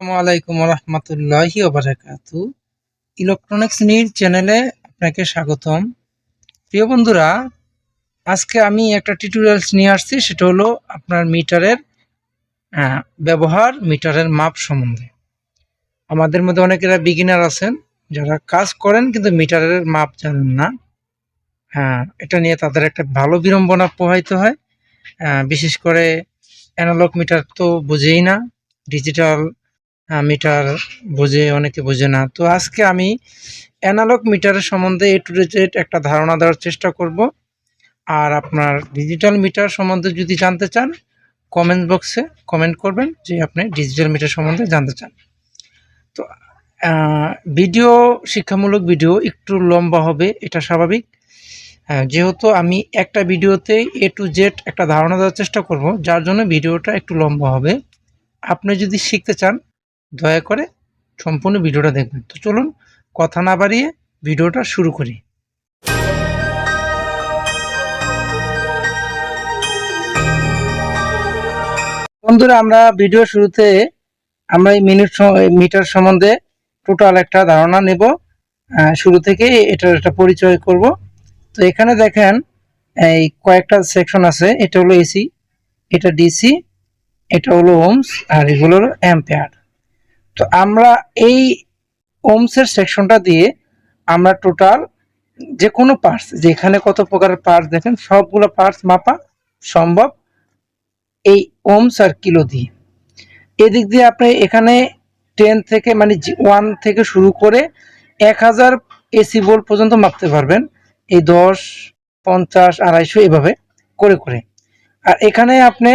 আলাইকুম রহমতুল্লাহি ওবারাকাতু electronics news চ্যানেলে আপনাকে স্বাগতম। প্রিয় বন্ধুরা, আজকে আমি একটা টিউটোরিয়ালস নিয়ে আসছি, সেটা হলো আপনার মিটারের ব্যবহার, মিটারের মাপ সম্বন্ধে। আমাদের মধ্যে অনেকেরা বিগিনার আছেন, যারা কাজ করেন কিন্তু মিটারের মাপ জানেন না। হ্যাঁ এটা নিয়ে তাদের একটা ভালো বিড়ম্বনা প্রবাহিত হয়। বিশেষ করে অ্যানালগ মিটার তো বুঝেই না ডিজিটাল মিটার বোঝে অনেকে বোঝে না। তো আজকে আমি অ্যানালগ মিটারের সম্বন্ধে এ টু জেড একটা ধারণা দেওয়ার চেষ্টা করব। আর আপনার ডিজিটাল মিটার সম্বন্ধে যদি জানতে চান কমেন্ট বক্সে কমেন্ট করবেন যে আপনি ডিজিটাল মিটার সম্বন্ধে জানতে চান। তো ভিডিও শিক্ষামূলক ভিডিও একটু লম্বা হবে এটা স্বাভাবিক। হ্যাঁ, যেহেতু আমি একটা ভিডিওতে এ টু জেড একটা ধারণা দেওয়ার চেষ্টা করব যার জন্য ভিডিওটা একটু লম্বা হবে। আপনি যদি শিখতে চান দয়া করে সম্পূর্ণ ভিডিওটা দেখবেন। তো চলুন কথা না বাড়িয়ে ভিডিওটা শুরু করি। বন্ধুরা, আমরা ভিডিও শুরুতে আমরা এই মিনিট মিটার সম্বন্ধে টোটাল একটা ধারণা নেব। শুরু থেকে এটার একটা পরিচয় করব। তো এখানে দেখেন, এই কয়েকটা সেকশন আছে। এটা হলো এসি, এটা ডিসি, এটা হলো ওমস, আর এগুলো হলো অ্যাম্পেয়ার। তো আমরা এই ওমসের সেকশনটা দিয়ে আমরা টোটাল যে কোনো পার্টস যেখানে কত প্রকারের পার্টস দেখেন, সবগুলো পার্টস মাপা সম্ভব এই ওমস আর কিলো দিয়ে। এদিক দিয়ে আপনি এখানে টেন থেকে মানে ওয়ান থেকে শুরু করে এক হাজার এসি বোল্ট পর্যন্ত মাপতে পারবেন। এই দশ, পঞ্চাশ, আড়াইশো এভাবে করে করে। আর এখানে আপনি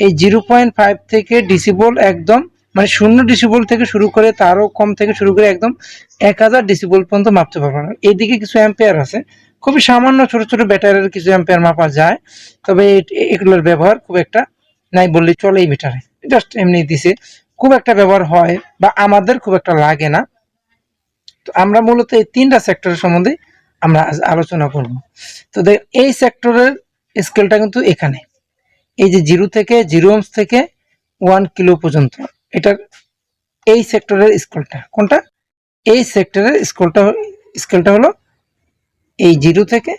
এই জিরো পয়েন্ট ফাইভ থেকে ডিসি ডিসিবল একদম মানে শূন্য ডিসিবল থেকে শুরু করে তারও কম থেকে শুরু করে একদম এক হাজার ডিসিবল পর্যন্ত মাপতে পারবেন আর এইদিকে কিছু অ্যাম্পেয়ার আছে। খুবই সামান্য ছোট ছোট ব্যাটারির কিছু অ্যাম্পেয়ার মাপা যায়। তবে এগুলোর ব্যবহার খুব একটা নাই বললেই চলে এই মিটারে জাস্ট এমনি দিছে। খুব একটা ব্যবহার হয় বা আমাদের খুব একটা লাগে না। তো আমরা মূলত এই তিনটা সেক্টরের সম্বন্ধে আমরা আলোচনা করব। তো দেখ, এই সেক্টরের স্কেলটা কিন্তু এখানে। এই যে জিরো থেকে জিরো ওমস থেকে ওয়ান কিলো পর্যন্ত। এটার এই সেক্টরের স্কেলটা। কোনটা? এই সেক্টরের স্কেলটা স্কেলটা হলো এই জিরো থেকে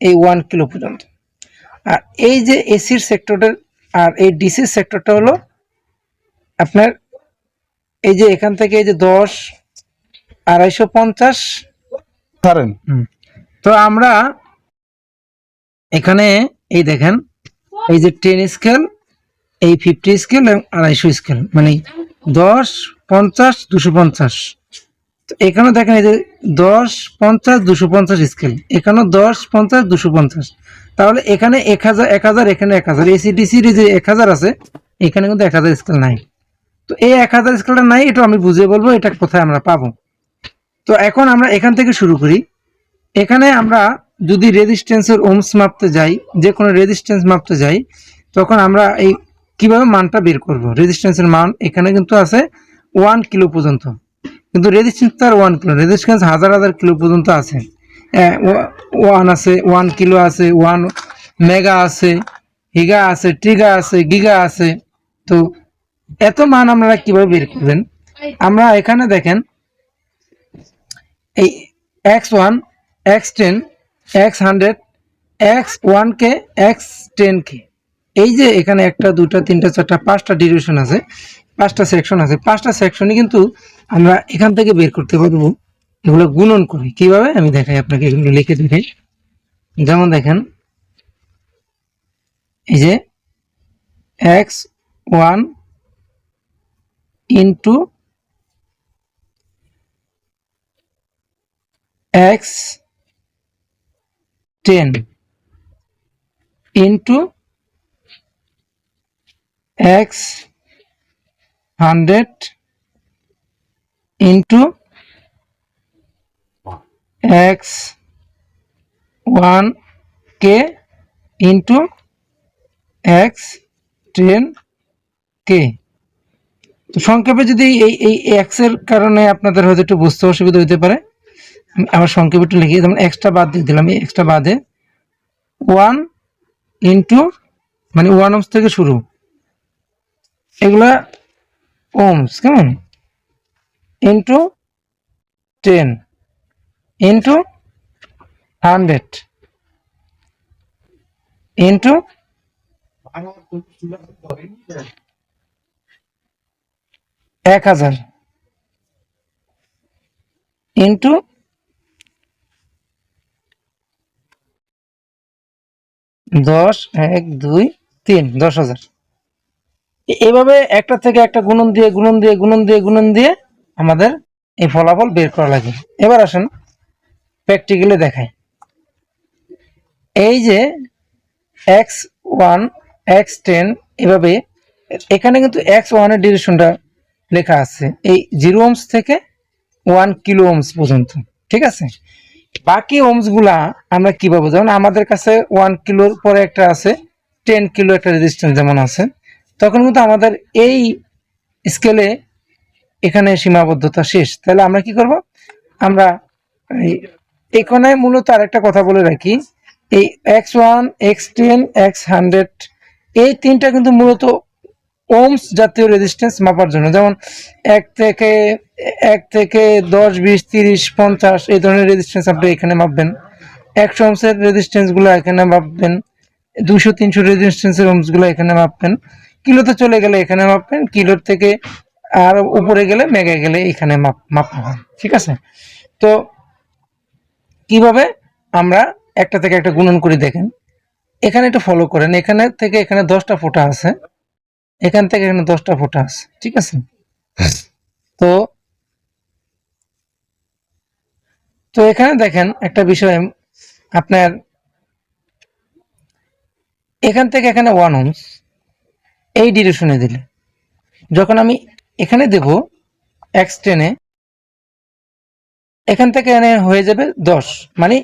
এই ওয়ান কিলো পর্যন্ত। আর এই যে এসির সেক্টরের আর এই ডিসির সেক্টরটা হলো আপনার এই যে এখান থেকে এই যে দশ আড়াইশো পঞ্চাশ। পারেন তো আমরা এখানে এই দেখেন এই যে টেন স্কেল এই ফিফটি স্কেল এবং আড়াইশো স্কেল মানে দশ, পঞ্চাশ, দুশো পঞ্চাশ। তো এখানে দেখেন এই যে দশ, পঞ্চাশ, দুশো পঞ্চাশ স্কেল এখানেও দশ, পঞ্চাশ, দুশো পঞ্চাশ। তাহলে এখানে এক হাজার এক হাজার, এখানে এক হাজার। এসিডিসির যে এক হাজার আছে, এখানে কিন্তু এক হাজার স্কেল নাই। তো এই এক হাজার স্কেলটা নাই, এটা আমি বুঝিয়ে বলব, এটা কোথায় আমরা পাবো। তো এখন আমরা এখান থেকে শুরু করি। এখানে আমরা যদি রেজিস্ট্যান্সের ওমস মাপতে যাই যে কোনো রেজিস্ট্যান্স মাপতে যাই, তখন আমরা এই কীভাবে মানটা বের করব? রেজিস্ট্যান্সের মান এখানে কিন্তু আছে ওয়ান কিলো পর্যন্ত। কিন্তু রেজিস্ট্যান্স তার ওয়ান কিলো রেজিস্ট্যান্স হাজার হাজার কিলো পর্যন্ত আছে। ওয়ান আছে ওয়ান কিলো আছে ওয়ান মেগা আছে হিগা আছে ট্রিগা আছে গিগা আছে। তো এত মান আপনারা কীভাবে বের করবেন? আমরা এখানে দেখেন, এই X one X ten X hundred X one K X ten K এই যে এখানে একটা, দুটা, তিনটা, চারটা, পাঁচটা ডিভিশন আছে, পাঁচটা সেকশন আছে। পাঁচটা সেকশনই কিন্তু আমরা এখান থেকে বের করতে পারব, এগুলো গুণন করে। কীভাবে? আমি দেখাই আপনাকে, এগুলো লিখে দেখাই। যেমন দেখেন, এই যে X one into X ten into X hundred into X one K into X ten K তো সংক্ষেপে যদি এই এই এক্সের কারণে আপনাদের হয়তো একটু বুঝতে অসুবিধা হতে পারে, আমি আবার সংক্ষেপে একটু লিখি, যেমন এক্সট্রা বাদ দিয়ে দিলাম, এই এক্সট্রা বাদে ওয়ান ইন্টু মানে ওয়ান অংশ থেকে শুরু। এগুলা ওমস কেমন? Into ten into hundred into এক হাজার ইন্টু দশ, এক, দুই, তিন, দশ হাজার। এভাবে একটা থেকে একটা গুণন দিয়ে গুণন দিয়ে গুণন দিয়ে গুণন দিয়ে আমাদের এই ফলাফল বের করা লাগে। এবার আসেন প্র্যাকটিক্যালি দেখাই। এই যে এক্স ওয়ান এক্স টেন এভাবে এখানে কিন্তু এক্স ওয়ানের ডিরেকশনটা লেখা আছে। এই জিরো ওমস থেকে ওয়ান কিলো ওমস পর্যন্ত, ঠিক আছে? বাকি ওমসগুলা আমরা কীভাবে যেমন আমাদের কাছে ওয়ান কিলোর পরে একটা আছে টেন কিলো একটা রেজিস্ট্যান্স যেমন আছে। তখন কিন্তু আমাদের এই স্কেলে এখানে সীমাবদ্ধতা শেষ। তাহলে আমরা কি করব? আমরা এখানে মূলত আরেকটা কথা বলে রাখি। এই X one X ten X hundred এই তিনটা কিন্তু মূলত ওমস জাতীয় রেজিস্ট্যান্স মাপার জন্য। যেমন এক থেকে এক থেকে দশ, বিশ, তিরিশ, পঞ্চাশ, এই ধরনের রেজিস্ট্যান্স আপনি এখানে মাপবেন। একশো ওমসের রেজিস্ট্যান্সগুলো এখানে মাপবেন। দুশো তিনশো রেজিস্ট্যান্সের ওমসগুলো এখানে মাপবেন। কিলোতে চলে গেলে এখানে মাপবেন কিলোর থেকে আর উপরে গেলে মেগে গেলে এখানে মাপ, মাপা হয় ঠিক আছে? তো কীভাবে আমরা একটা থেকে একটা গুণন করে দেখেন, এখানে একটু ফলো করেন, এখানে থেকে এখানে দশটা ফোঁটা আছে, এখান থেকে এখানে দশটা ফোঁটা আছে, ঠিক আছে? তো তো এখানে দেখেন একটা বিষয়, আপনার এখান থেকে এখানে ওয়ান ওমস এই ডিরেকশনে দিলে। যখন আমি এখানে দেব এক্স টেনে, এখান থেকে এখানে হয়ে যাবে দশ। মানে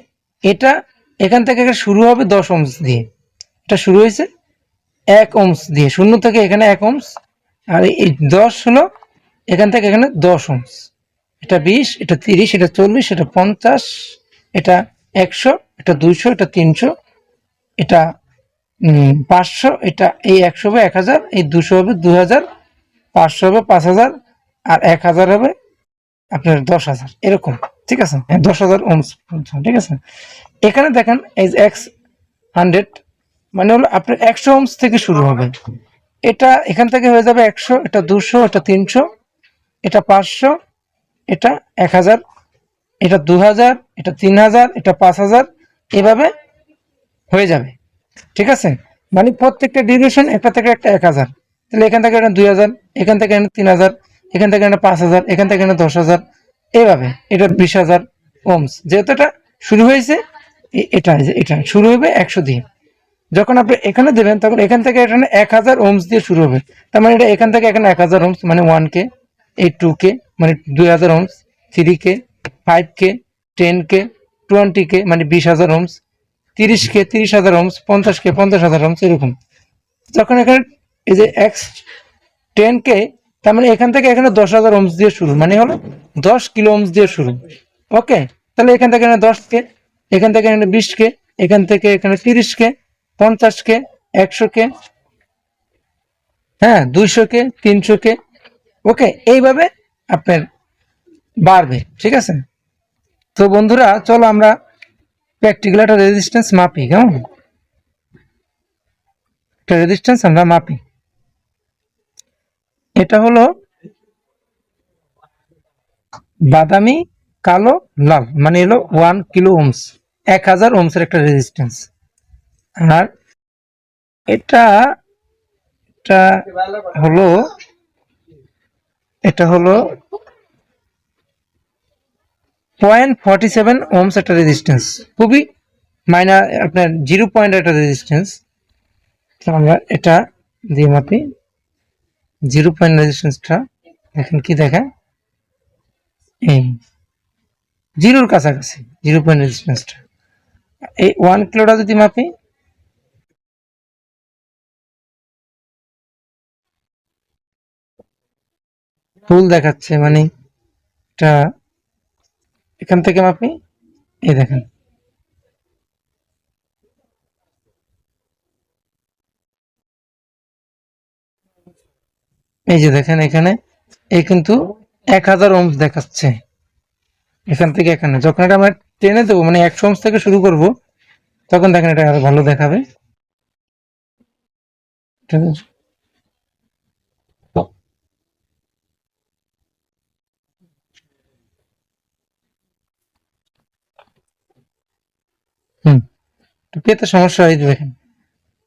এটা এখান থেকে শুরু হবে দশ অংশ দিয়ে। এটা শুরু হয়েছে এক অংশ দিয়ে। শূন্য থেকে এখানে এক অংশ আর এই দশ হলো এখান থেকে এখানে দশ অংশ এটা বিশ, এটা তিরিশ, এটা চল্লিশ, এটা পঞ্চাশ, এটা একশো, এটা দুইশো, এটা তিনশো, এটা পাঁচশো এটা এই একশো হবে এক হাজার এই দুশো হবে দুই হাজার পাঁচশো হবে পাঁচ হাজার আর এক হাজার হবে আপনার দশ হাজার এরকম ঠিক আছে? হ্যাঁ, দশ হাজার ওমস ঠিক আছে? এখানে দেখেন এই এক্স হান্ড্রেড মানে হলো আপনার একশো ওমস থেকে শুরু হবে। এটা এখান থেকে হয়ে যাবে একশো এটা দুশো এটা তিনশো এটা পাঁচশো এটা এক হাজার এটা দু হাজার এটা তিন হাজার এটা পাঁচ হাজার এভাবে হয়ে যাবে। ঠিক আছে? মানে প্রত্যেকটা ডিউরেশন একটা থেকে একটা এক হাজার। তাহলে এখান থেকে এটা দুই হাজার, এখান থেকে এটা তিন হাজার, এখান থেকে এটা পাঁচ হাজার, এখান থেকে এটা দশ হাজার, এইভাবে। এটা বিশ হাজার ওমস যেহেতু এটা শুরু হয়েছে এটা এটা শুরু হবে একশো দিয়ে। যখন আপনি এখানে দেবেন, তখন এখান থেকে এখানে এক হাজার ওমস দিয়ে শুরু হবে। তার মানে এটা এখান থেকে এখানে এক হাজার ওমস মানে ওয়ান কে এই টু কে মানে দুই হাজার ohms three K five K ten K twenty K মানে বিশ হাজার ওমস তিরিশ কে তিরিশ হাজার ওমস পঞ্চাশ কে পঞ্চাশ হাজার ওমস এরকম। যখন এখানে এই যে এক্স টেন কে, তার মানে এখান থেকে এখানে দশ হাজার ওমস দিয়ে শুরু মানে হলো দশ কিলো ওমস দিয়ে শুরু। ওকে তাহলে এখান থেকে এখানে দশ কে, এখান থেকে এখানে বিশ কে, এখান থেকে এখানে তিরিশ কে, পঞ্চাশ কে, একশো কে হ্যাঁ দুইশো কে, তিনশো কে ওকে এইভাবে আপনার বাড়বে, ঠিক আছে? তো বন্ধুরা, চলো আমরা প্র্যাকটিক্যাল একটা রেজিস্ট্যান্স মাপি, কেমন? একটা রেজিস্ট্যান্স আমরা মাপি। এটা হলো বাদামি, কালো, লাল মানে হলো ওয়ান কিলো ওমস এক হাজার ওমসের একটা রেজিস্ট্যান্স আর এটা এটা হলো এটা হলো পয়েন্ট ফর্টি সেভেন ওমস একটা রেজিস্ট্যান্স খুবই মাইনার আপনার জিরো পয়েন্ট একটা রেজিস্ট্যান্স আমরা এটা দিয়ে মাপি। জিরো পয়েন্ট রেজিস্ট্যান্সটা দেখেন কি দেখায় এই জিরোর কাছাকাছি জিরো পয়েন্ট রেজিস্ট্যান্সটা এই ওয়ান কিলোটা যদি মাপি। ফুল দেখাচ্ছে মানে এটা এখান থেকে মাপি এই দেখেন। এই যে দেখেন এখানে, এই কিন্তু এক হাজার ওমস দেখাচ্ছে। এখান থেকে এখানে, যখন এটা আমরা টেনে দেবো মানে একশো ওমস থেকে শুরু করব, তখন দেখেন এটা আরও ভালো দেখাবে। ঠিক আছে পেতে সমস্যা হয় দেখেন।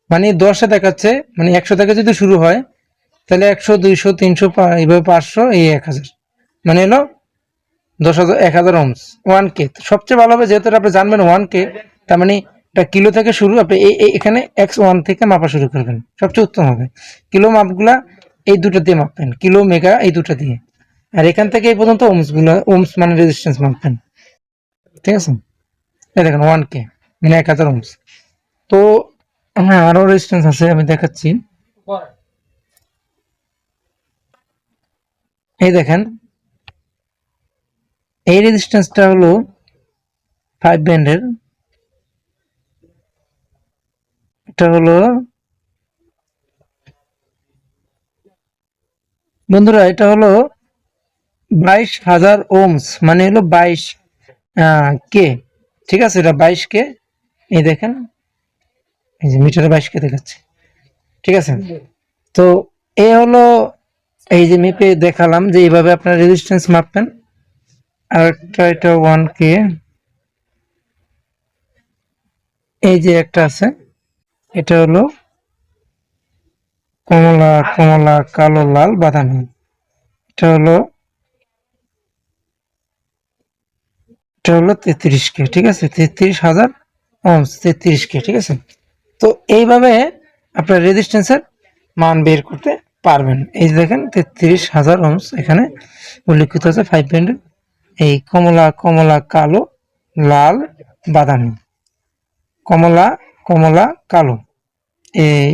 মানে দশে দেখাচ্ছে মানে একশো থেকে যদি শুরু হয়, তাহলে একশো, দুইশো, তিনশো এইভাবে পাঁচশো, এই এক হাজার। মানে এলো দশ হাজার, এক হাজার ওমস ওয়ান কে সবচেয়ে ভালো হবে যেহেতু আপনি জানবেন ওয়ান কে তার মানে এটা কিলো থেকে শুরু, আপনি এখানে এক্স ওয়ান থেকে মাপা শুরু করবেন। সবচেয়ে উত্তম হবে। কিলো মাপগুলা এই দুটো দিয়ে মাপবেন, কিলো মেগা এই দুটো দিয়ে। আর এখান থেকে এই পর্যন্ত ওমসগুলো ওমস মানে রেজিস্ট্যান্স মাপবেন। ঠিক আছে? দেখেন ওয়ান কে মানে এক হাজার ওমস তো হ্যাঁ আরও রেজিস্ট্যান্স আছে, আমি দেখাচ্ছি। এই দেখেন, এই রেজিস্ট্যান্সটা হলো ফাইভ ব্যান্ডের এটা হলো, বন্ধুরা, এটা হলো বাইশ হাজার ওমস মানে হলো বাইশ কে? ঠিক আছে, এটা বাইশ কে? এই দেখেন। এই যে মিটারে বাইশ কে দেখাচ্ছে। ঠিক আছে? তো এ হলো এই যে মেপে দেখালাম যে এইভাবে আপনার রেজিস্ট্যান্স মাপবেন। আর একটা এটা ওয়ান কে এই যে একটা আছে এটা হলো কমলা কমলা কালো লাল বাদামি। এটা হলো এটা হলো তেত্রিশ কে ঠিক আছে? তেত্রিশ হাজার ওমস তেত্রিশ কে ঠিক আছে? তো এইভাবে আপনার রেজিস্ট্যান্সের মান বের করতে পারবেন। এই যে দেখেন, তেত্রিশ হাজার ওমস এখানে উল্লেখিত আছে ফাইভ ব্যান্ডের এই কমলা কমলা, কালো, লাল, বাদামি। কমলা কমলা, কালো। এই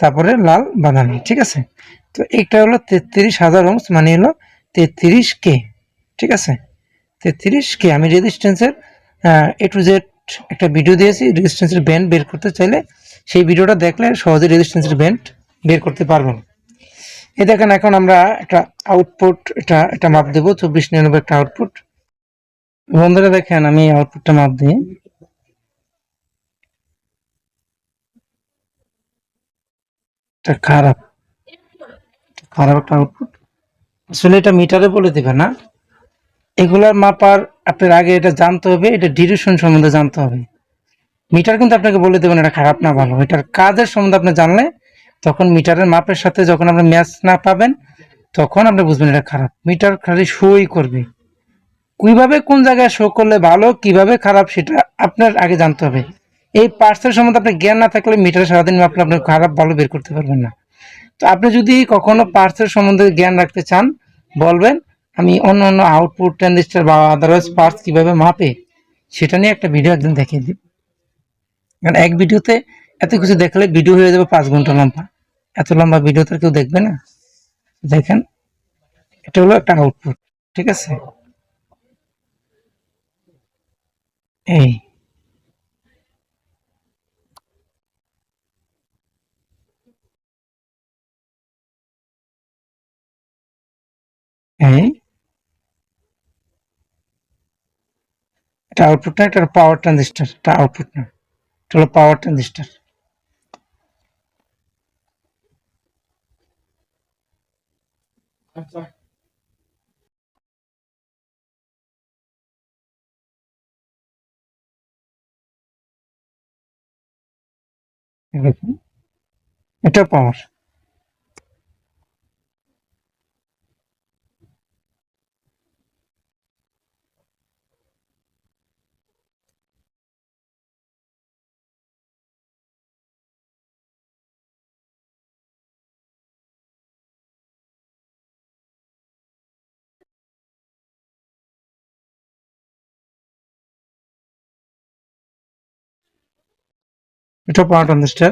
তারপরে লাল, বাদামি, ঠিক আছে? তো এটা হলো তেত্রিশ হাজার ওমস মানে হলো তেত্রিশ কে, ঠিক আছে? তেত্রিশ কে, আমি রেজিস্ট্যান্সের এ টু জেড একটা ভিডিও দিয়েছি রেজিস্ট্যান্সের ব্যান্ড বের করতে চাইলে সেই ভিডিওটা দেখলে সহজে রেজিস্ট্যান্সের ব্যান্ড বের করতে পারবেন। এই দেখেন এখন আমরা একটা আউটপুট এটা এটা মাপ দেবো, চব্বিশ নিরানব্বই একটা আউটপুট বন্ধুরা দেখেন, আমি আউটপুটটা মাপ দিই। এটা খারাপ। খারাপ একটা আউটপুট আসলে এটা মিটারে বলে দিবে না। এগুলার মাপার আপনার আগে এটা জানতে হবে, এটা ডিউরেশন সম্বন্ধে জানতে হবে। মিটার কিন্তু আপনাকে বলে দেবেন এটা খারাপ না, ভালো। এটার কাজের সম্বন্ধে আপনি জানলে তখন মিটারের মাপের সাথে যখন আপনি ম্যাচ না পাবেন, তখন আপনি বুঝবেন এটা খারাপ। মিটার খালি শোই করবে। কীভাবে কোন জায়গায় শো করলে ভালো, কীভাবে খারাপ সেটা আপনার আগে জানতে হবে। এই পার্টসের সম্বন্ধে আপনার জ্ঞান না থাকলে মিটার সারাদিন আপনি খারাপ ভালো বের করতে পারবেন না। তো আপনি যদি কখনো পার্টসের সম্বন্ধে জ্ঞান রাখতে চান, বলবেন আমি অন্য অন্য আউটপুট ট্রানজিস্টার বা আদারওয়াইজ পার্টস কীভাবে মাপে, সেটা নিয়ে একটা ভিডিও একদিন দেখিয়ে দিই। কারণ এক ভিডিওতে এত কিছু দেখলে ভিডিও হয়ে যাবে পাঁচ ঘণ্টা লম্বা। এত লম্বা ভিডিও তো কেউ দেখবে না। দেখেন, এটা হলো একটা আউটপুট ঠিক আছে? এই। এই। এটা আউটপুট না এটা পাওয়ার ট্রানজিস্টার এটা আউটপুট না। এটা হলো পাওয়ার ট্রানজিস্টার এটা পাওয়ার এটা পাওয়ার ট্রানজিস্টার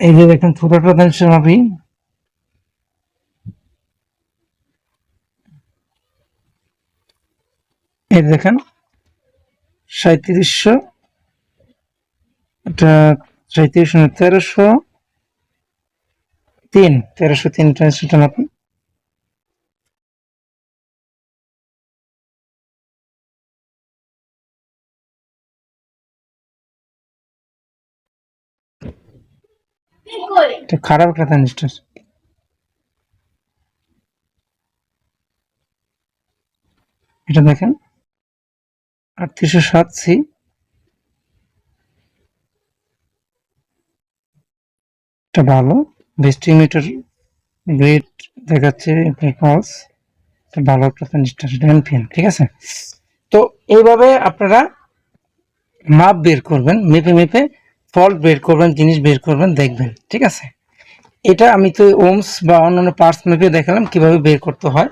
এই যে দেখেন ছোট ট্রানজিস্টার মাপি এই দেখেন সাঁত্রিশশো এটা সাঁত্রিশশো না তেরোশো তিন তেরোশো তিন ট্রান্সমিটার মাপেন খারাপ একটা ট্রানজিস্টার এটা দেখেন, আটত্রিশশো সাত সি। এটা ভালো। বেস্টিং মিটার গ্রেড দেখাচ্ছে পালস এটা ভালো একটা ট্রানজিস্টার এটা ঠিক আছে? তো এইভাবে আপনারা মাপ বের করবেন, মেপে মেপে ফল্ট বের করবেন, জিনিস বের করবেন, দেখবেন, ঠিক আছে? এটা আমি তো ওমস বা অন্যান্য পার্টস মেপে দেখালাম কীভাবে বের করতে হয়।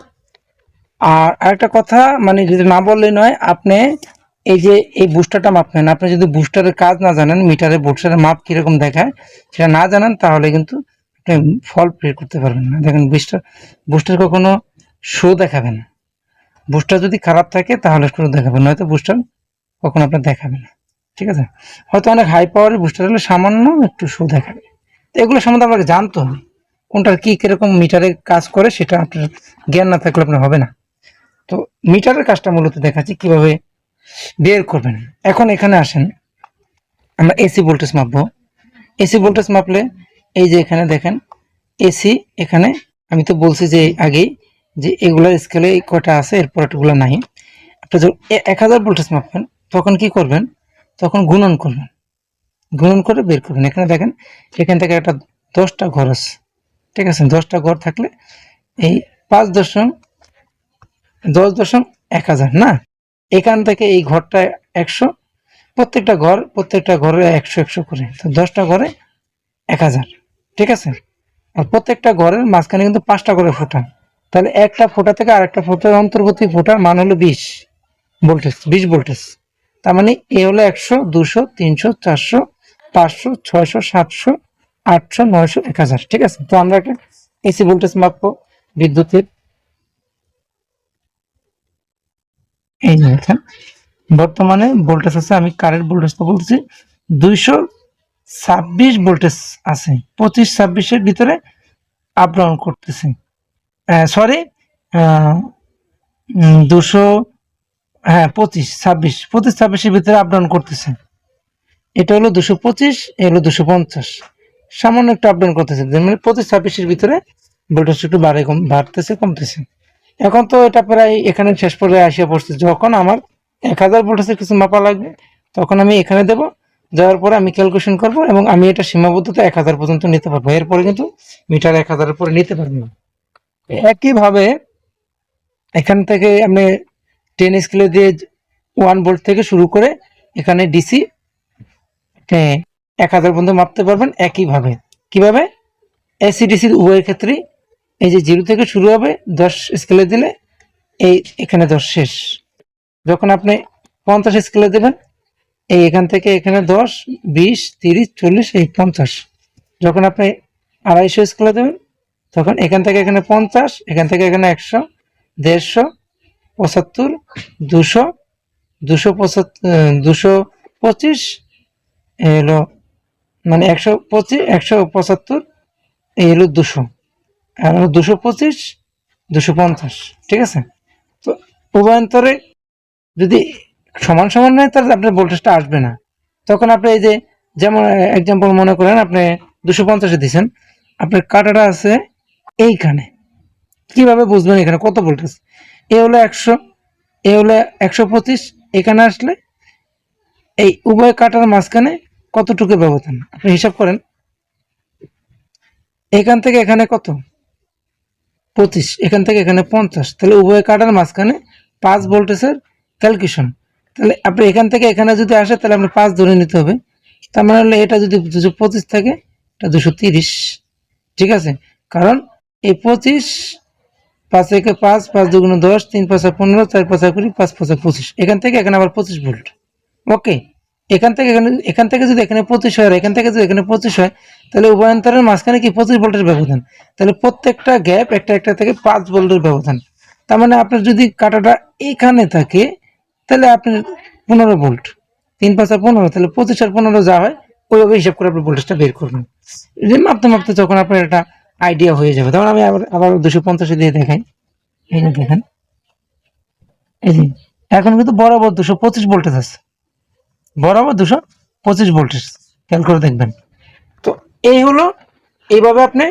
আর আরেকটা কথা মানে যদি না বললেই নয়, আপনি এই যে এই বুস্টারটা মাপবেন আপনি যদি বুস্টারের কাজ না জানেন মিটারে বুস্টারের মাপ কীরকম দেখায়, সেটা না জানেন, তাহলে কিন্তু আপনি ফল্ট বের করতে পারবেন না। দেখেন বুস্টার বুস্টার কখনো শো দেখাবে না। বুস্টার যদি খারাপ থাকে, তাহলে শো দেখাবে নয়তো বুস্টার কখনো আপনার দেখাবে না। ঠিক আছে? হয়তো অনেক হাই পাওয়ারের বুস্টার হলে সামান্য একটু শো দেখাবে। তো এগুলো সম্বন্ধে আপনাকে জানতে হবে। কোনটার কী কীরকম মিটারে কাজ করে সেটা আপনার জ্ঞান না থাকলে আপনার হবে না। তো মিটারের কাজটা মূলত দেখাচ্ছি কীভাবে বের করবেন। এখন এখানে আসেন। আমরা এসি ভোল্টেজ মাপবো। এসি ভোল্টেজ মাপলে এই যে এখানে দেখেন এসি এখানে আমি তো বলছি যে আগেই যে এগুলোর স্কেলে কটা আছে, এরপর এগুলো নাই। আপনি যখন এক হাজার ভোল্টেজ মাপবেন, তখন কি করবেন? তখন গুণন করবেন গুণন করে বের করবেন এখানে দেখেন, এখান থেকে একটা দশটা ঘর আছে। ঠিক আছে, দশটা ঘর থাকলে এই পাঁচ দশম দশ দশম এক হাজার, না? এখান থেকে এই ঘরটা একশো, প্রত্যেকটা ঘর, প্রত্যেকটা ঘরে একশো একশো করে। তো দশটা ঘরে এক হাজার। ঠিক আছে? আর প্রত্যেকটা ঘরের মাঝখানে কিন্তু পাঁচটা করে ফোঁটা। তাহলে একটা ফোঁটা থেকে আরেকটা ফোঁটার অন্তর্গতি ফোঁটার মান হলো বিশ ভোল্টেজ বিশ ভোল্টেজ। তার মানে এ হলো একশো, দুশো, তিনশো, চারশো, পাঁচশো, ছয়শো, সাতশো, আটশো, নয়শো, এক হাজার। ঠিক আছে? তো আমরা একটা এসি ভোল্টেজ মাপবো বিদ্যুতের। এই দেখেন। বর্তমানে ভোল্টেজ আছে, আমি কারেন্ট ভোল্টেজটা বলছি দুইশো ছাব্বিশ ভোল্টেজ আছে, পঁচিশ ছাব্বিশের ভিতরে আপ ডাউন করতেছে। সরি দুশো হ্যাঁ পঁচিশ, ছাব্বিশ। পঁচিশ, ছাব্বিশের ভিতরে আপ ডাউন করতেছে। এটা হলো দুশো পঁচিশ, এ হলো দুশো পঞ্চাশ। সামান্য একটু আপ ডাউন করতেছে। মানে পঁচিশ, ছাব্বিশের ভিতরে ভোল্টেজ একটু বাড়ে, কম, বাড়তেছে, কমতেছে। এখন তো এটা প্রায় এখানে শেষ পর্যায়ে আসিয়া পড়ছে। যখন আমার এক হাজার ভোল্টেজের কিছু মাপা লাগবে, তখন আমি এখানে দেব। যাওয়ার পরে আমি ক্যালকুলেশন করব এবং আমি এটা সীমাবদ্ধতা এক হাজার পর্যন্ত নিতে পারব। এরপরে কিন্তু মিটার এক হাজারের পরে নিতে পারব। না একইভাবে এখান থেকে আপনি টেন স্কেলে দিয়ে ওয়ান ভোল্ট থেকে শুরু করে এখানে ডিসি এক হাজার পর্যন্ত মাপতে পারবেন একইভাবে। কীভাবে? এসি ডিসির উভয়ের ক্ষেত্রে এই যে জিরো থেকে শুরু হবে, দশ স্কেলে দিলে এই এখানে দশ শেষ। যখন আপনি পঞ্চাশ স্কেলে দেবেন, এই এখান থেকে এখানে দশ, বিশ, তিরিশ, চল্লিশ, এই পঞ্চাশ। যখন আপনি আড়াইশো স্কেলে দেবেন, তখন এখান থেকে এখানে পঞ্চাশ, এখান থেকে এখানে একশো, দেড়শো পঁচাত্তর, দুশো দুশো পঁচাত্তর দুশো পঁচিশ এই হলো মানে একশো পঁচিশ, একশো পঁচাত্তর এই হলো দুশো। আর দুশো পঁচিশ, দুশো পঞ্চাশ, ঠিক আছে? তো উভয়ন্তরে যদি সমান সমান নয়, তাহলে আপনার ভোল্টেজটা আসবে না। তখন আপনি এই যে, যেমন এক্সাম্পল মনে করেন, আপনি দুশো পঞ্চাশে দিচ্ছেন আপনার কাটাটা আছে এইখানে। কীভাবে বুঝবেন এখানে কত ভোল্টেজ এ হলো একশো, এ হলো একশো পঁচিশ, এখানে আসলে এই উভয় কাটার মাঝখানে কতটুকু ব্যবধান? আপনি হিসাব করেন। এখান থেকে এখানে কত? পঁচিশ, এখান থেকে এখানে পঞ্চাশ। তাহলে উভয় কাটার মাঝখানে পাঁচ ভোল্টেজের ক্যালকুলেশন তাহলে আপনি এখান থেকে এখানে যদি আসে, তাহলে আপনি পাঁচ ধরে নিতে হবে। তার মানে হলো এটা যদি দুশো পঁচিশ থাকে, এটা দুশো তিরিশ। ঠিক আছে? কারণ এই পঁচিশ পাঁচ একে পাঁচ পাঁচ দুগুণ দশ, তিন পাঁচা পনেরো, চার পাঁচা কুড়ি, পাঁচ পাঁচা পঁচিশ। এখান থেকে এখানে আবার পঁচিশ ভোল্ট। ওকে? এখান থেকে এখানে, এখান থেকে যদি এখানে পঁচিশ হয় আর এখান থেকে যদি এখানে পঁচিশ হয়, তাহলে উভয়ন্তরের মাঝখানে কি পঁচিশ ভোল্টের ব্যবধান? তাহলে প্রত্যেকটা গ্যাপ একটা একটা থেকে পাঁচ ভোল্টের ব্যবধান। তার মানে আপনার যদি কাটাটা এখানে থাকে, তাহলে আপনার পনেরো ভোল্ট। তিন পাঁচা পনেরো, তাহলে পঁচিশ আর পনেরো যা হয়, ওইভাবে হিসাব করে আপনি ভোল্টেজটা বের করবেন। মাপতে মাপতে যখন আপনার এটা আইডিয়া হয়ে যাবে। তখন আমি আবার দুশো পঞ্চাশে দিয়ে দেখাই। এই যে দেখেন। এই যে, এখন কিন্তু বরাবর দুশো পঁচিশ ভোল্টেজ আছে। বরাবর দুশো পঁচিশ ভোল্টেজ খেয়াল করে দেখবেন। তো এই হলো এইভাবে আপনি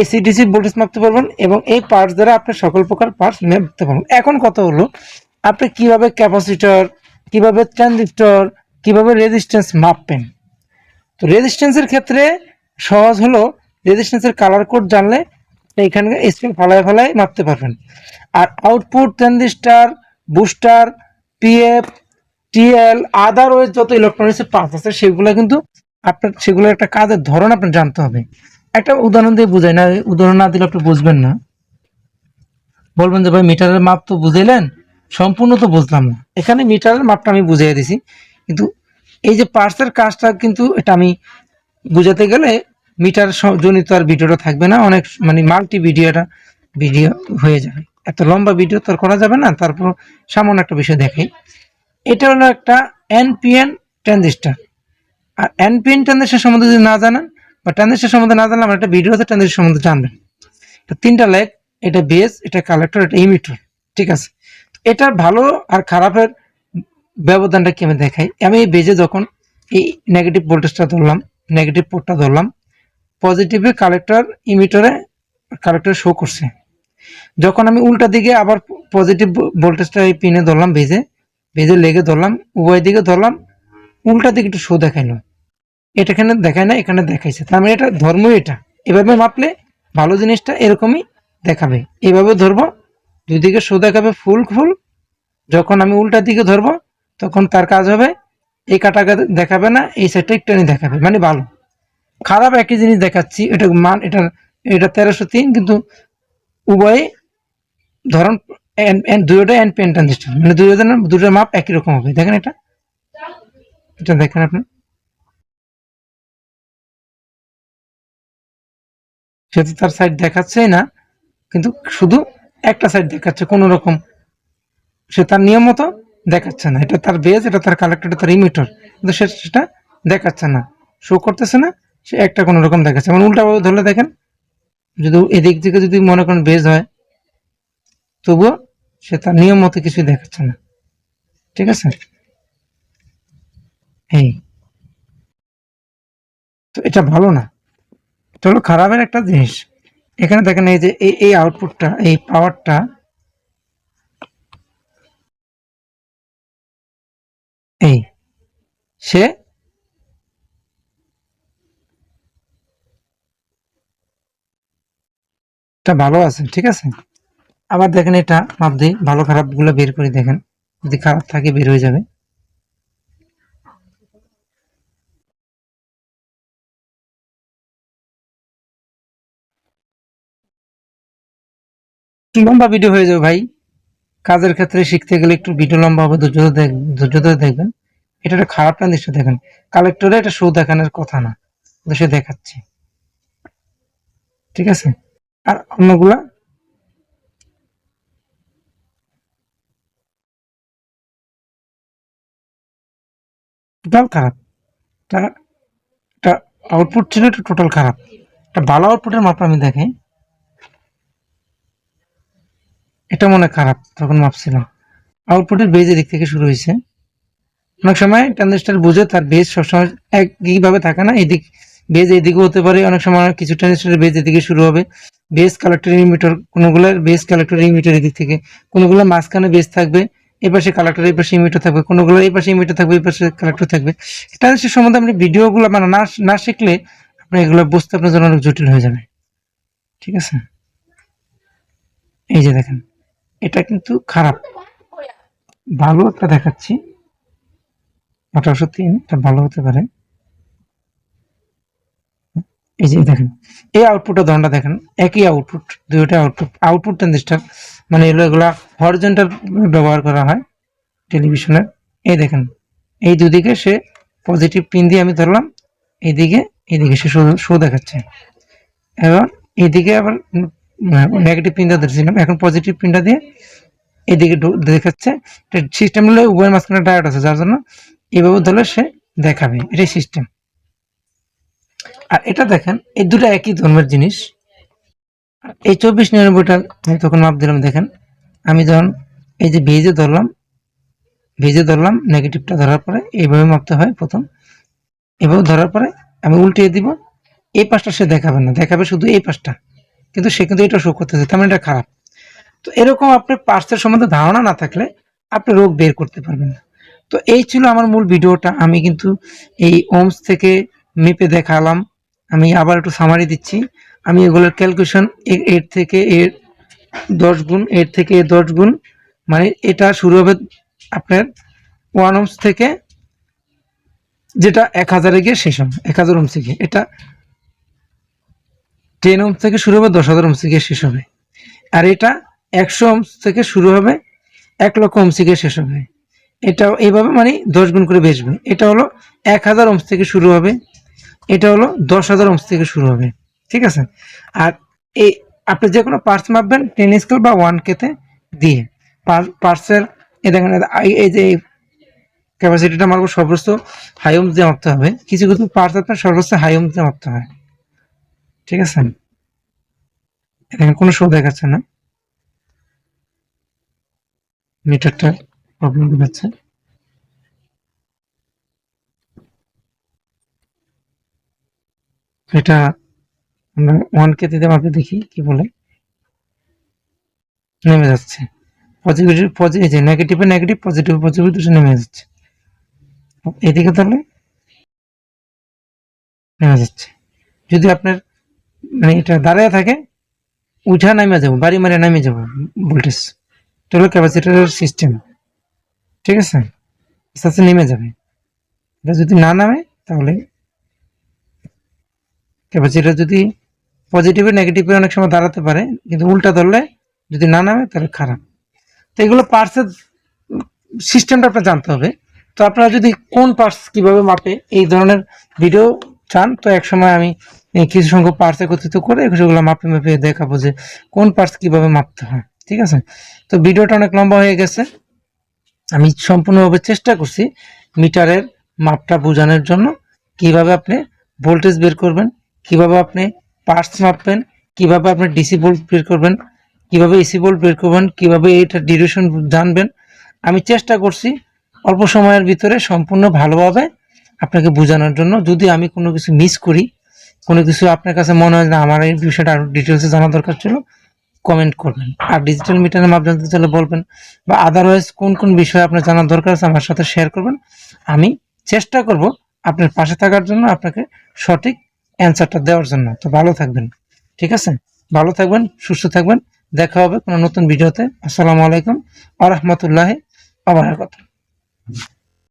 এসি ডিসি ভোল্টেজ মাপতে পারবেন এবং এই পার্টস দ্বারা আপনি সকল প্রকার পার্টস মাপতে পারবেন। এখন কত হলো, আপনি কীভাবে ক্যাপাসিটর কীভাবে ট্রানজিস্টর কীভাবে রেজিস্ট্যান্স মাপবেন? তো রেজিস্ট্যান্সের ক্ষেত্রে সহজ হলো রেজিস্ট্যান্সের কালার কোড জানলে এখানে স্কেল ফলায় ফলায় মাপতে পারবেন। আর output transistor booster PF TL otherwise যত ইলেকট্রনিক্সের পার্টস আছে সেগুলো কিন্তু আপনার সেগুলো একটা কাজের ধরন আপনার জানতে হবে। একটা উদাহরণ দিয়ে বুঝাই না, উদাহরণ না দিলে আপনি বুঝবেন না। বলবেন যে ভাই মিটারের মাপ তো বুঝাইলেন, সম্পূর্ণ তো বুঝলাম না। এখানে মিটারের মাপটা আমি বুঝিয়ে দিছি, কিন্তু এই যে পার্সের কাজটা কিন্তু এটা আমি বুঝাতে গেলে মিটার জনিত আর ভিডিওটা থাকবে না। অনেক মানে মাল্টি ভিডিওটা ভিডিও হয়ে যাবে। এত লম্বা ভিডিও তো করা যাবে না। তারপর সামান্য একটা বিষয় দেখাই। এটা হলো একটা এনপিএন ট্রানজিস্টার আর এনপিএন ট্রানজিস্টার সম্বন্ধে যদি না জানেন, বা ট্রানজিস্টার সম্বন্ধে না জানলে আমার একটা ভিডিওতে ট্রানজিস্টার সম্বন্ধে জানবেন। এটা তিনটা লেগ এটা বেস এটা কালেক্টর এটা ইমিটর ঠিক আছে? এটার ভালো আর খারাপের ব্যবধানটা কি আমি দেখাই? আমি এই বেজে যখন এই নেগেটিভ ভোল্টেজটা ধরলাম নেগেটিভ পোর্টটা ধরলাম পজিটিভে কালেক্টর ইমিটরে কালেক্টর শো করছে। যখন আমি উল্টা দিকে আবার পজিটিভ ভোল্টেজটা এই পিনে ধরলাম বেজে বেজে লেগে ধরলাম, উভয় দিকে ধরলাম, উল্টা দিকে একটু শো দেখাইলো। এটা এখানে দেখায় না, এখানে দেখাইছে। তার মানে এটা ধর্মই এটা। এভাবে মাপলে ভালো জিনিসটা এরকমই দেখাবে। এভাবে ধরবো দুই দিকে শো দেখাবে ফুল ফুল যখন আমি উল্টা দিকে ধরবো, তখন তার কাজ হবে, এই কাটাকে দেখাবে না, এই সাইডটা একটুখানি দেখাবে। মানে ভালো। খারাপ একই জিনিস দেখাচ্ছি, এটা মান, এটা এটা তেরোশো তিন, কিন্তু উভয়ে ধরুন দুটোটা এন পেন ট্রানজিস্টার মানে দুজনের দুটোর মাপ একই রকম হবে। দেখেন এটা। এটা দেখেন আপনি। সে তো তার সাইড দেখাচ্ছেই না, কিন্তু শুধু একটা সাইড দেখাচ্ছে, কোনো রকম সে তার নিয়ম মতো দেখাচ্ছে না। এটা তার বেজ এটা তার কালেক্টর এটা তার ইমিটর কিন্তু সে সেটা দেখাচ্ছে না। শো করতেছে না। সে একটা কোনো রকম দেখাচ্ছে। মানে উল্টাভাবে ধরলে দেখেন, যদি এদিক থেকে যদি মনে করেন বেজ হয়, তবুও সে তার নিয়ম মতো কিছুই দেখাচ্ছে না। ঠিক আছে? এই। তো এটা ভালো না। এটা হলো খারাপের একটা জিনিস। এখানে দেখেন এই যে, এই এই আউটপুটটা এই পাওয়ারটা এই, সে এটা ভালো আছে, ঠিক আছে? আবার দেখেন এটা মাপ দিই ভালো খারাপগুলো বের করে দেখেন। যদি খারাপ থাকে বের হয়ে যাবে। লম্বা ভিডিও হয়ে যাবে ভাই। কাজের ক্ষেত্রে শিখতে গেলে একটু ভিডিও লম্বা হবে, ধৈর্য ধরে ধৈর্য ধরে দেখবেন। এটা একটা খারাপ ট্রানজিস্টার দেখেন। কালেক্টরে এটা শো দেখানোর কথা না। সে দেখাচ্ছে। ঠিক আছে? আর অন্যগুলা? টোটাল খারাপ। আউটপুট ছিল, এটা টোটাল খারাপ। এটা ভালো আউটপুটের মাপ আমি দেখাই এটা মনে খারাপ, তখন মাপছিলাম আউটপুটের বেজ এদিক থেকে শুরু হয়েছে। অনেক সময় ট্রানজিস্টার বুঝে তার বেজ সবসময় একইভাবে থাকে না, এদিক বেজ এদিকে হতে পারে, অনেক সময় কিছু ট্রানজিস্টারের বেজ এদিকে শুরু হবে। বেজ কালেক্টর ইমিটার কোনোগুলোর বেজ কালেক্টর ইমিটার এদিক থেকে, কোনোগুলো মাঝখানে বেজ থাকবে এই পাশে কালেক্টর এই পাশে ইমিটার থাকবে, কোনোগুলো এই পাশে ইমিটার থাকবে এই পাশে কালেক্টর থাকবে ট্রানজিস্টার সম্বন্ধে আপনি ভিডিওগুলো মানে না না শিখলে আপনি এগুলো বুঝতে আপনার জন্য অনেক জটিল হয়ে যাবে। ঠিক আছে? এই যে দেখেন, এটা কিন্তু খারাপ। ভালো একটা দেখাচ্ছি। আঠারোশো তিন, এটা ভালো হতে পারে। এই যে দেখেন, এই আউটপুটের ধরনটা দেখেন, একই আউটপুট দুইটা আউটপুট আউটপুট ট্রানজিস্টার মানে এগুলো এগুলা হরিজন্টাল ব্যবহার করা হয় টেলিভিশনের এই দেখেন, এই দুদিকে সে পজিটিভ পিন দিয়ে আমি ধরলাম, এইদিকে এইদিকে সে শো দেখাচ্ছে। এবং এইদিকে আবার নেগেটিভ পিনটা ধরেছিলাম, এখন পজিটিভ পিনটা দিয়ে এদিকে দেখাচ্ছে। সিস্টেম হলে উভয়ের মাঝখানে ডায়োড আছে, যার জন্য এইভাবে ধরলে সে দেখাবে, এটাই সিস্টেম আর এটা দেখেন, এই দুটো একই ধর্মের জিনিস। এই চব্বিশ নিরানব্বইটা আমি তখন মাপ দিলাম, দেখেন, আমি যখন এই যে ভেজে ধরলাম ভেজে ধরলাম নেগেটিভটা ধরার পরে এইভাবে মাপতে হয় প্রথম। এভাবে ধরার পরে আমি উল্টিয়ে দিব, এই পাশটা সে দেখাবে না, দেখাবে শুধু এই পাশটা। কিন্তু সে কিন্তু এটা শো করতেছে তেমন এটা খারাপ। তো এরকম আপনার পার্সের সম্বন্ধে ধারণা না থাকলে আপনি রোগ বের করতে পারবেন না। তো এই ছিল আমার মূল ভিডিওটা, আমি কিন্তু এই ওমস থেকে মেপে দেখালাম। আমি আবার একটু সামারি দিচ্ছি। আমি এগুলোর ক্যালকুলেশন এর থেকে এর দশ গুণ, এর থেকে এর দশ গুণ মানে এটা শুরু হবে আপনার ওয়ান ওমস থেকে যেটা এক হাজারে গিয়ে শেষ হবে, এক হাজার ওমস থেকে এটা টেন ওমস থেকে শুরু হবে, দশ হাজার ওমস গিয়ে শেষ হবে। আর এটা একশো ওমস থেকে শুরু হবে, এক লক্ষ ওমস গিয়ে শেষ হবে। এটা এইভাবে মানে দশ গুণ করে বেচবে। এটা হলো এক হাজার ওমস থেকে শুরু হবে। এটা হলো দশ হাজার ওমস থেকে শুরু হবে, ঠিক আছে? আর এই আপনি যে কোনো পার্স মাপবেন টেন স্কেল বা ওয়ান কেতে দিয়ে। পার্টসের এই দেখেন, এই- যে ক্যাপাসিটিটা মারবো সর্বোচ্চ হাই ওমস দিয়ে মাপতে হবে। কিছু কিছু পার্স আপনার সর্বোচ্চ হাই ওমস দিয়ে মাপতে হয়, ঠিক আছে? এখানে কোনো শো দেখাচ্ছে না। মিটারটা প্রবলেম দেখাচ্ছে। এটা আমরা ওয়ান কে দিতে মাপে দেখি কি বলে। নেমে যাচ্ছে। পজিটিভ পজিটিভ নেগেটিভে নেগেটিভ পজিটিভ পজিটিভ দুটো নেমে যাচ্ছে। এদিকে তাহলে নেমে যাচ্ছে। যদি আপনার মানে এটা দাঁড়ায় থাকে, উঠা নামে যাব, বাড়ি মারে নামে যাব ভোল্টেজ এটা হলো ক্যাপাসিটারের সিস্টেম ঠিক আছে? আস্তে নেমে যাবে। এটা যদি না নামে, তাহলে ক্যাপাসিটার যদি পজিটিভে নেগেটিভে অনেক সময় দাঁড়াতে পারে, কিন্তু উল্টা ধরলে যদি না নামে, তাহলে খারাপ। তো এগুলো পার্টসের সিস্টেমটা আপনার জানতে হবে। তো আপনারা যদি কোন পার্টস কীভাবে মাপে, এই ধরনের ভিডিও চান, তো এক সময় আমি কিছু সংখ্যক পার্টস একত্রিত করে সেগুলো মাপে মাপে দেখাবো যে কোন পার্টস কীভাবে মাপতে হয়, ঠিক আছে? তো ভিডিওটা অনেক লম্বা হয়ে গেছে। আমি সম্পূর্ণভাবে চেষ্টা করছি মিটারের মাপটা বোঝানোর জন্য। কীভাবে আপনি ভোল্টেজ বের করবেন কীভাবে আপনি পার্টস মাপবেন, কীভাবে আপনি ডিসি ভোল্ট বের করবেন, কীভাবে এসি ভোল্ট বের করবেন, কীভাবে এটা ডিউরেশন জানবেন, আমি চেষ্টা করছি অল্প সময়ের ভিতরে সম্পূর্ণ ভালোভাবে আপনাকে বোঝানোর জন্য। যদি আমি কোনো কিছু মিস করি, কোনো কিছু আপনার কাছে মনে হয় না, আমার এই বিষয়টা আরও ডিটেলসে জানা দরকার ছিল কমেন্ট করবেন। আর ডিজিটাল মিটারের মাপ জানতে চাইলে বলবেন বা আদারওয়াইজ কোন কোন বিষয়ে আপনার জানার দরকার আছে আমার সাথে শেয়ার করবেন। আমি চেষ্টা করব আপনার পাশে থাকার জন্য আপনাকে সঠিক অ্যান্সারটা দেওয়ার জন্য। তো ভালো থাকবেন। ঠিক আছে? ভালো থাকবেন, সুস্থ থাকবেন। দেখা হবে কোনো নতুন ভিডিওতে। আসসালামু আলাইকুম আ রহমতুল্লাহ কথা